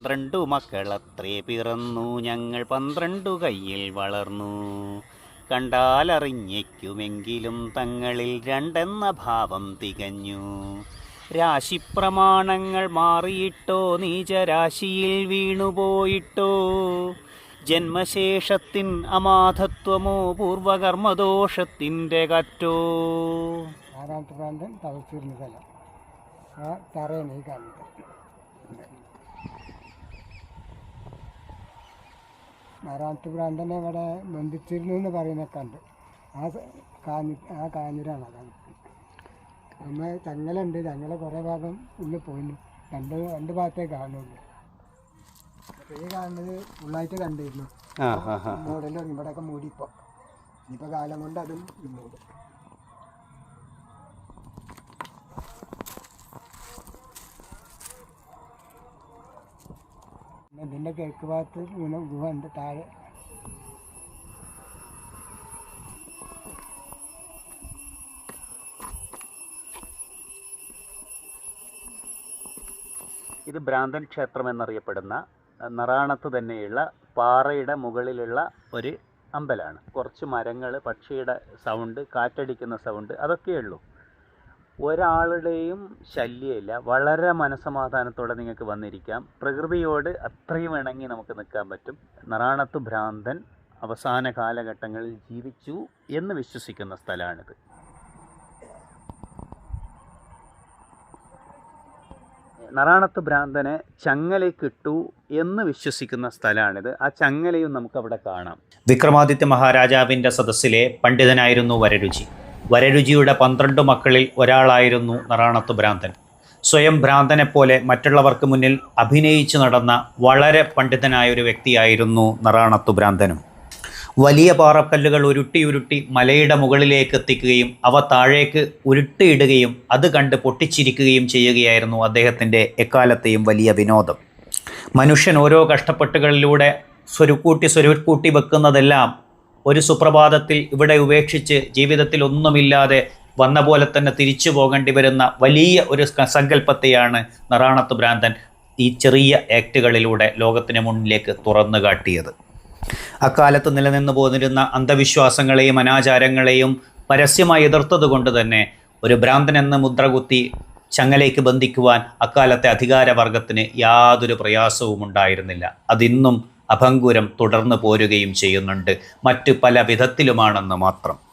പന്ത്രണ്ടു മക്കളത്രേ പിറന്നു ഞങ്ങൾ പന്ത്രണ്ടു കയ്യിൽ വളർന്നു. കണ്ടാലറിഞ്ഞയ്ക്കുമെങ്കിലും തങ്ങളിൽ രണ്ടെന്ന ഭാവം തികഞ്ഞു. രാശിപ്രമാണങ്ങൾ മാറിയിട്ടോ നീചരാശിയിൽ വീണുപോയിട്ടോ? ജന്മശേഷത്തിൻ അമാധത്വമോ പൂർവകർമ്മദോഷത്തിന്റെ കറ്റോ? ആറാമത്തെ പ്രാന്തം തവച്ചൂരിന് സ്ഥലം ആ തറയാണ് ഈ കാണുന്നത്. ആറാമത്തെ ഭ്രാന്തനെ ഇവിടെ ബന്ധിച്ചിരുന്നു എന്ന് പറയുന്നൊക്കെ ഉണ്ട് ആ കാഞ്ഞി ആ കാഞ്ഞിരാണ് അതാണ് നമ്മൾ ചങ്ങലുണ്ട്. ചങ്ങല കുറേ ഭാഗം ഉള്ളിൽ പോയിരുന്നു രണ്ട് രണ്ട് ഭാഗത്തേ കാണുള്ളൂ. ഈ കാണുന്നത് ഫുള്ളായിട്ട് കണ്ടിരുന്നു. മോഡലും ഇവിടെയൊക്കെ മൂടി ഇപ്പോൾ ഇനിയിപ്പോൾ കാലം കൊണ്ട് അതും മൂടും ഇതിന്റെ കിഴക്ക് ഭാഗത്ത് വീണ ഗുഹ താഴെ. ഇത് ഭ്രാന്തൻ ക്ഷേത്രം എന്നറിയപ്പെടുന്ന നറാണത്ത് തന്നെയുള്ള പാറയുടെ മുകളിലുള്ള ഒരു അമ്പലമാണ്. കുറച്ച് മരങ്ങൾ പക്ഷിയുടെ സൗണ്ട് കാറ്റടിക്കുന്ന സൗണ്ട് അതൊക്കെയേ ഉള്ളൂ. ഒരാളുടെയും ശല്യമില്ല. വളരെ മനസമാധാനത്തോടെ നിങ്ങൾക്ക് വന്നിരിക്കാം. പ്രകൃതിയോട് അത്രയും ഇണങ്ങി നമുക്ക് നിൽക്കാൻ പറ്റും. നറാണത്ത് ഭ്രാന്തൻ അവസാന കാലഘട്ടങ്ങളിൽ ജീവിച്ചു എന്ന് വിശ്വസിക്കുന്ന സ്ഥലമാണിത്. നറാണത്ത് ഭ്രാന്തനെ ചങ്ങലയ്ക്കിട്ടു എന്ന് വിശ്വസിക്കുന്ന സ്ഥലമാണിത്. ആ ചങ്ങലയും നമുക്കവിടെ കാണാം. വിക്രമാദിത്യ മഹാരാജാവിന്റെ സദസ്സിലെ പണ്ഡിതനായിരുന്നു വരരുചി. വരരുചിയുടെ പന്ത്രണ്ട് മക്കളിൽ ഒരാളായിരുന്നു നറാണത്ത് ഭ്രാന്തൻ. സ്വയം ഭ്രാന്തനെപ്പോലെ മറ്റുള്ളവർക്ക് മുന്നിൽ അഭിനയിച്ച് നടന്ന വളരെ പണ്ഡിതനായ ഒരു വ്യക്തിയായിരുന്നു നറാണത്തു ഭ്രാന്തനും. വലിയ പാറക്കല്ലുകൾ ഉരുട്ടി ഉരുട്ടി മലയുടെ മുകളിലേക്ക് എത്തിക്കുകയും അവ താഴേക്ക് ഉരുട്ടിയിടുകയും അത് കണ്ട് പൊട്ടിച്ചിരിക്കുകയും ചെയ്യുകയായിരുന്നു അദ്ദേഹത്തിന്റെ എക്കാലത്തെയും വലിയ വിനോദം. മനുഷ്യൻ ഓരോ കഷ്ടപ്പെട്ടുകളിലൂടെ സ്വരുക്കൂട്ടി സ്വരുക്കൂട്ടി വെക്കുന്നതെല്ലാം ഒരു സുപ്രഭാതത്തിൽ ഇവിടെ ഉപേക്ഷിച്ച് ജീവിതത്തിൽ ഒന്നുമില്ലാതെ വന്ന പോലെ തന്നെ തിരിച്ചു പോകേണ്ടി വരുന്ന വലിയ ഒരു സങ്കല്പത്തെയാണ് നറാണത്ത് ഭ്രാന്തൻ ഈ ചെറിയ ആക്റ്റുകളിലൂടെ ലോകത്തിന് മുന്നിലേക്ക് തുറന്നു കാട്ടിയത്. അക്കാലത്ത് നിലനിന്നു പോന്നിരുന്ന അന്ധവിശ്വാസങ്ങളെയും അനാചാരങ്ങളെയും പരസ്യമായി എതിർത്തത് കൊണ്ട് തന്നെ ഒരു ഭ്രാന്തൻ എന്ന മുദ്രകുത്തി ചങ്ങലേക്ക് ബന്ധിക്കുവാൻ അക്കാലത്തെ അധികാരവർഗത്തിന് യാതൊരു പ്രയാസവും ഉണ്ടായിരുന്നില്ല അതിന്നും അഭംഗുരം തുടർന്നു പോരുകയും ചെയ്യുന്നുണ്ട്. മറ്റ് പല വിധത്തിലുമാണെന്ന് മാത്രം.